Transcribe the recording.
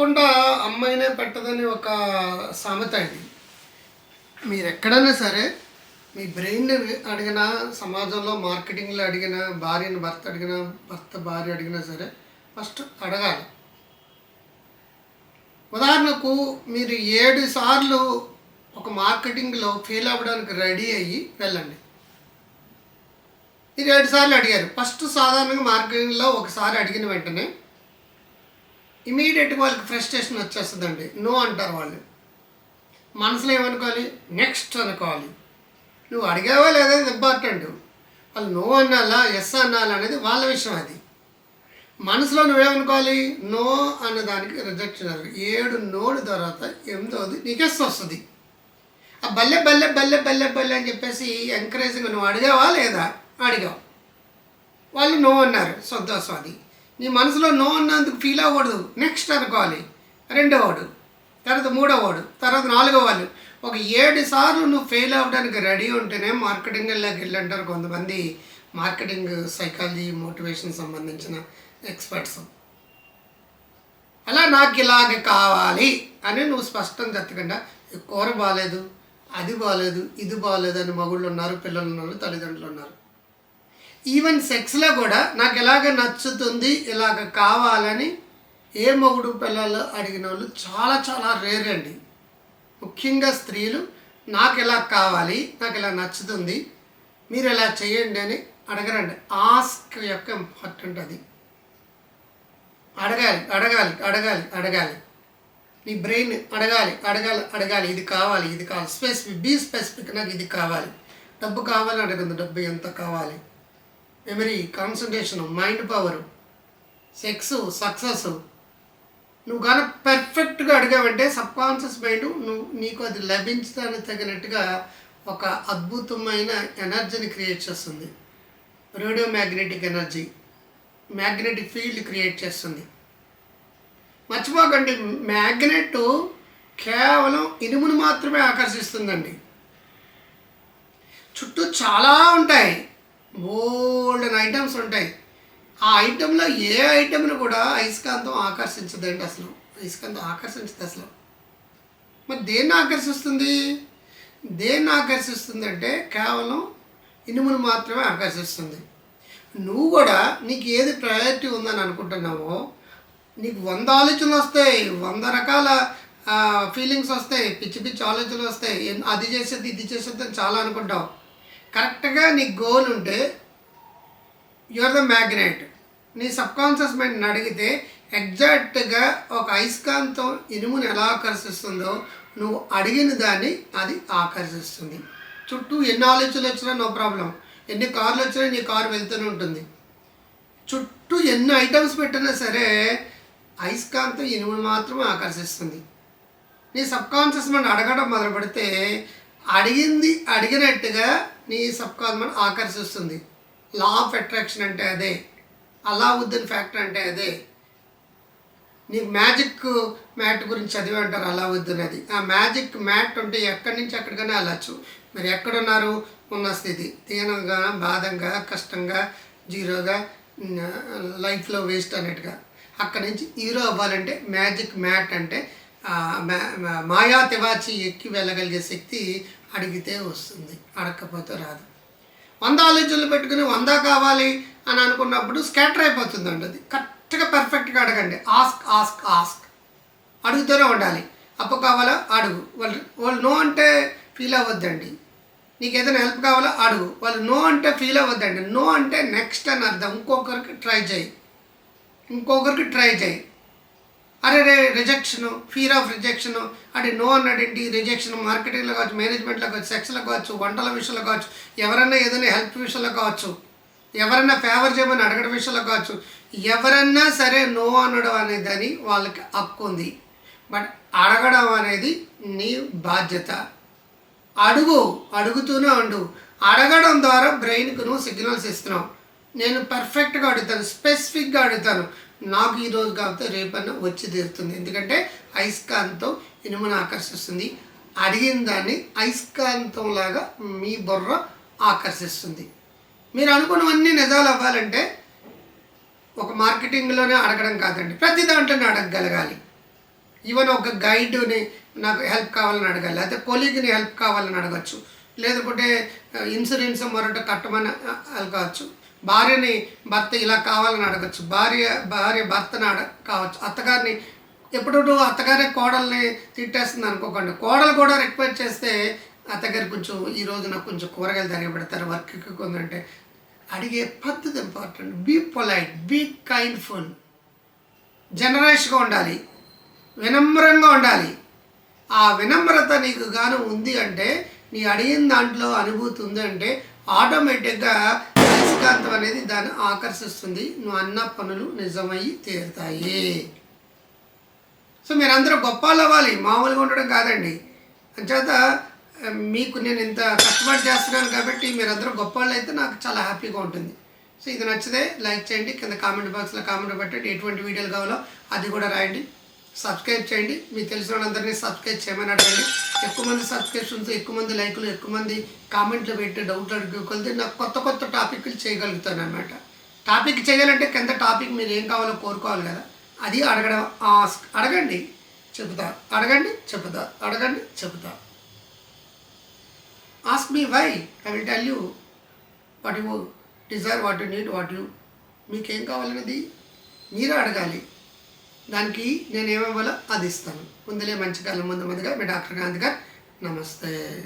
పెట్టకుండా అమ్మాయినే పెట్టదని ఒక సామెత అండి. మీరు ఎక్కడైనా సరే మీ బ్రెయిన్ అడిగినా సమాజంలో మార్కెటింగ్లో అడిగిన భార్యని భర్త అడిగినా భర్త భార్య అడిగినా సరే ఫస్ట్ అడగాలి. ఉదాహరణకు మీరు ఏడు సార్లు ఒక మార్కెటింగ్లో ఫెయిల్ అవ్వడానికి రెడీ అయ్యి వెళ్ళండి. మీరు ఏడు సార్లు అడిగారు. ఫస్ట్ సాధారణంగా మార్కెటింగ్లో ఒకసారి అడిగిన వెంటనే ఇమీడియట్గా వాళ్ళకి ఫ్రస్ట్రేషన్ వచ్చేస్తుందండి. నో అంటారు వాళ్ళు. మనసులో ఏమనుకోవాలి? నెక్స్ట్ అనుకోవాలి. నువ్వు అడిగావా లేదా ఇంపార్టెంట్. వాళ్ళు నో అనాలా? ఎస్ అనాలా అనేది వాళ్ళ విషయం అది. మనసులో నువ్వేమనుకోవాలి? నో అనే దానికి రిజెక్షన్ ఏడు నోడు తర్వాత ఎనిమిదవది నీకెస్ వస్తుంది. ఆ బల్లె బల్లె బల్లె బల్లె బల్లె అని చెప్పేసి ఎంకరేజింగ్ నువ్వు అడిగావా లేదా? అడిగావు. వాళ్ళు నో అన్నారు. సంతోషం అది. నీ మనసులో నో అన్నందుకు ఫీల్ అవ్వకూడదు. నెక్స్ట్ అనుకోవాలి. రెండో వాడు తర్వాత మూడో వాడు తర్వాత నాలుగో వాళ్ళు ఒక ఏడు సార్లు నువ్వు ఫెయిల్ అవ్వడానికి రెడీ ఉంటేనే మార్కెటింగ్లోకి వెళ్ళంటారు కొంతమంది. మార్కెటింగ్ సైకాలజీ మోటివేషన్ సంబంధించిన ఎక్స్పర్ట్స్ అలా నాకు ఇలాగ కావాలి అని నువ్వు స్పష్టం చెత్తకుండా కూర బాగాలేదు అది బాగాలేదు ఇది బాగాలేదు అని మగుళ్ళు ఉన్నారు పిల్లలు ఉన్నారు తల్లిదండ్రులు ఉన్నారు. ఈవెన్ సెక్స్లో కూడా నాకు ఎలాగ నచ్చుతుంది ఇలాగ కావాలని ఏ మొగుడు పిల్లలు అడిగిన వాళ్ళు చాలా చాలా రేర్ అండి. ముఖ్యంగా స్త్రీలు నాకు ఇలా కావాలి నాకు ఇలా నచ్చుతుంది మీరు ఇలా చేయండి అని అడగరండి. ఆస్క్ యొక్క ఇంపార్టెంట్ అది. అడగాలి అడగాలి అడగాలి అడగాలి. నీ బ్రెయిన్ అడగాలి అడగాలి అడగాలి. ఇది కావాలి ఇది కావాలి. స్పెసిఫిక్ బీ స్పెసిఫిక్ నాకు ఇది కావాలి. డబ్బు కావాలి అడగదు డబ్బు ఎంత కావాలి. Memory concentration mind power sex success నువ్వు కానీ పెర్ఫెక్ట్గా అడిగావంటే సబ్ కాన్షియస్ మైండ్ నువ్వు నీకు అది లభించడానికి తగినట్టుగా ఒక అద్భుతమైన ఎనర్జీని క్రియేట్ చేస్తుంది. Radio magnetic energy magnetic field create చేస్తుంది. మర్చిపోకండి మ్యాగ్నెట్ కేవలం ఇనుమును మాత్రమే ఆకర్షిస్తుందండి. చుట్టూ చాలా ఉంటాయి. బోల్డెన్ ఐటమ్స్ ఉంటాయి. ఆ ఐటెంలో ఏ ఐటెంను కూడా అయస్కాంతం ఆకర్షించదండి అసలు. అయస్కాంతం ఆకర్షించదు అసలు. మరి దేన్ని ఆకర్షిస్తుంది? దేన్ని ఆకర్షిస్తుంది అంటే కేవలం ఇనుమును మాత్రమే ఆకర్షిస్తుంది. నువ్వు కూడా నీకు ఏది ప్రయారిటీ ఉందని అనుకుంటున్నావో నీకు వంద ఆలోచనలు వస్తాయి వంద రకాల ఫీలింగ్స్ వస్తాయి పిచ్చి పిచ్చి ఆలోచనలు వస్తాయి. అది చేసేది ఇది చేసేది అని చాలా అనుకుంటావు. కరెక్ట్గా నీ గోల్ ఉంటే యువర్ ద మ్యాగ్నెట్ నీ సబ్ కాన్షియస్ మైండ్ని అడిగితే ఎగ్జాక్ట్గా ఒక అయస్కాంతం ఇనుముని ఎలా ఆకర్షిస్తుందో నువ్వు అడిగిన దాన్ని అది ఆకర్షిస్తుంది. చుట్టూ ఎన్ని ఆలోచనలు వచ్చినా నో ప్రాబ్లం ఎన్ని కార్లు వచ్చినా నీ కారు వెళ్తూనే ఉంటుంది. చుట్టూ ఎన్ని ఐటమ్స్ పెట్టినా సరే అయస్కాంతం ఇనుమును మాత్రమే ఆకర్షిస్తుంది. నీ సబ్ కాన్షియస్ మైండ్ అడగడం మొదలు పెడితే అడిగింది అడిగినట్టుగా నీ సబ్కాన్మన్ ఆకర్షిస్తుంది. లా ఆఫ్ అట్రాక్షన్ అంటే అదే. అలావుద్దీన్ ఫ్యాక్టర్ అంటే అదే. నీకు మ్యాజిక్ మ్యాట్ గురించి చదివి అంటారు అలావుద్దీన్ అది. ఆ మ్యాజిక్ మ్యాట్ ఉంటే ఎక్కడి నుంచి ఎక్కడికైనా వెళ్ళచ్చు. మరి ఎక్కడున్నారు ఉన్న స్థితి. దీనంగా బాధంగా కష్టంగా జీరోగా లైఫ్లో వేస్ట్ అన్నట్టుగా. అక్కడి నుంచి హీరో అవ్వాలంటే మ్యాజిక్ మ్యాట్ అంటే మా- మాయా తివాచి ఎక్కి వెళ్ళగలిగే శక్తి అడిగితే వస్తుంది అడగకపోతే రాదు. వంద ఆలోచనలు పెట్టుకుని వంద కావాలి అని అనుకున్నప్పుడు స్కాటర్ అయిపోతుందండి అది. కరెక్ట్గా పర్ఫెక్ట్గా అడగండి. Ask ask ask. అడుగుతూనే ఉండాలి. అప్పు కావాలా? అడుగు. వాళ్ళు వాళ్ళు నో అంటే ఫీల్ అవ్వద్దండి. నీకు ఏదైనా హెల్ప్ కావాలా? అడుగు. వాళ్ళు నో అంటే ఫీల్ అవ్వద్దండి. నో అంటే నెక్స్ట్ అని అర్థం. ఇంకొకరికి ట్రై చేయి. ఇంకొకరికి ట్రై చేయి. అరే రిజెక్షన్ ఫీర్ ఆఫ్ రిజెక్షన్ అంటే నో అన్నాడేంటి? రిజెక్షన్ మార్కెటింగ్లో కావచ్చు మేనేజ్మెంట్లో కావచ్చు సెక్స్లో కావచ్చు వంటల విషయంలో కావచ్చు ఎవరైనా ఏదైనా హెల్ప్ విషయంలో కావచ్చు ఎవరైనా ఫేవర్ చేయమని అడగడం విషయంలో కావచ్చు ఎవరన్నా సరే నో అనడం అనేదని వాళ్ళకి హక్కు ఉంది. బట్ అడగడం అనేది నీ బాధ్యత. అడుగు అడుగుతూనే ఉండు. అడగడం ద్వారా బ్రెయిన్కు నువ్వు సిగ్నల్స్ ఇస్తున్నావు. నేను పర్ఫెక్ట్గా అడుగుతాను స్పెసిఫిక్గా అడుగుతాను. నాకు ఈరోజు కాకపోతే రేపన్నా వచ్చి తీరుతుంది. ఎందుకంటే అయస్కాంతం ఇనుమును ఆకర్షిస్తుంది. అడిగిన దాన్ని అయస్కాంతంలాగా మీ బుర్ర ఆకర్షిస్తుంది. మీరు అనుకున్నవన్నీ నిజాలు అవ్వాలంటే ఒక మార్కెటింగ్లోనే అడగడం కాదండి. ప్రతి దాంట్లోనే అడగగలగాలి. ఈవెన్ ఒక గైడ్ని నాకు హెల్ప్ కావాలని అడగాలి. లేకపోతే కొలీగ్ని హెల్ప్ కావాలని అడగచ్చు. లేకపోతే ఇన్సూరెన్స్ మరొకటి కట్టమని అడగవచ్చు భార్యని భర్త ఇలా కావాలని అడగచ్చు. భార్య భార్య భర్తని అడ కావచ్చు. అత్తగారిని ఎప్పుడు అత్తగారే కోడల్ని తిట్టేస్తుంది అనుకోకండి. కోడలు కూడా రిక్వెస్ట్ చేస్తే అత్తగారు కొంచెం ఈ రోజున నాకు కొంచెం కూరగాయలు ధర పెడతారు వర్క్ కొందంటే అడిగే పద్ధతి important. Be polite be kindful. జనరేషన్గా ఉండాలి. వినమ్రంగా ఉండాలి. ఆ వినమ్రత నీకు గాను ఉంది అంటే నీ అడిగిన దాంట్లో అనుభూతి ఉంది అంటే ఆటోమేటిక్గా అయస్కాంతం అనేది దాన్ని ఆకర్షిస్తుంది. నువ్వు అన్న పనులు నిజమై తీరుతాయి. సో మీరందరూ గొప్ప అవ్వాలి. మామూలుగా ఉండడం కాదండి. అంచేత మీకు నేను ఇంత కష్టపడి చేస్తున్నాను కాబట్టి మీరందరూ గొప్పవాళ్ళు అయితే నాకు చాలా హ్యాపీగా ఉంటుంది. సో ఇది నచ్చితే లైక్ చేయండి. కింద కామెంట్ బాక్స్లో కామెంట్ పెట్టండి. ఎటువంటి వీడియోలు కావాలో అది కూడా రాయండి. సబ్స్క్రైబ్ చేయండి. మీకు తెలిసిన వాళ్ళందరినీ సబ్స్క్రైబ్ చేయమని అడగండి. ఎక్కువ మంది సబ్స్క్రిప్షన్స్ ఎక్కువ మంది లైకులు ఎక్కువ మంది కామెంట్లు పెట్టి డౌట్లు అడుగుకొలితే నాకు కొత్త కొత్త టాపిక్లు చేయగలుగుతాను అనమాట టాపిక్ చేయాలంటే కింద టాపిక్ మీరు ఏం కావాలో కోరుకోవాలి కదా. అది అడగడం ఆస్క్ అడగండి చెబుతా అడగండి చెబుతా అడగండి చెబుతా. Ask me why I will tell you what you desire what you need what you మీకేం కావాలనేది మీరే అడగాలి. దానికి నేను ఏమివ్వాలో అది ఇస్తాను. ముందులే మంచి కాలం ముందు ముందుగా మీ డాక్టర్ గాంధీ గారు నమస్తే.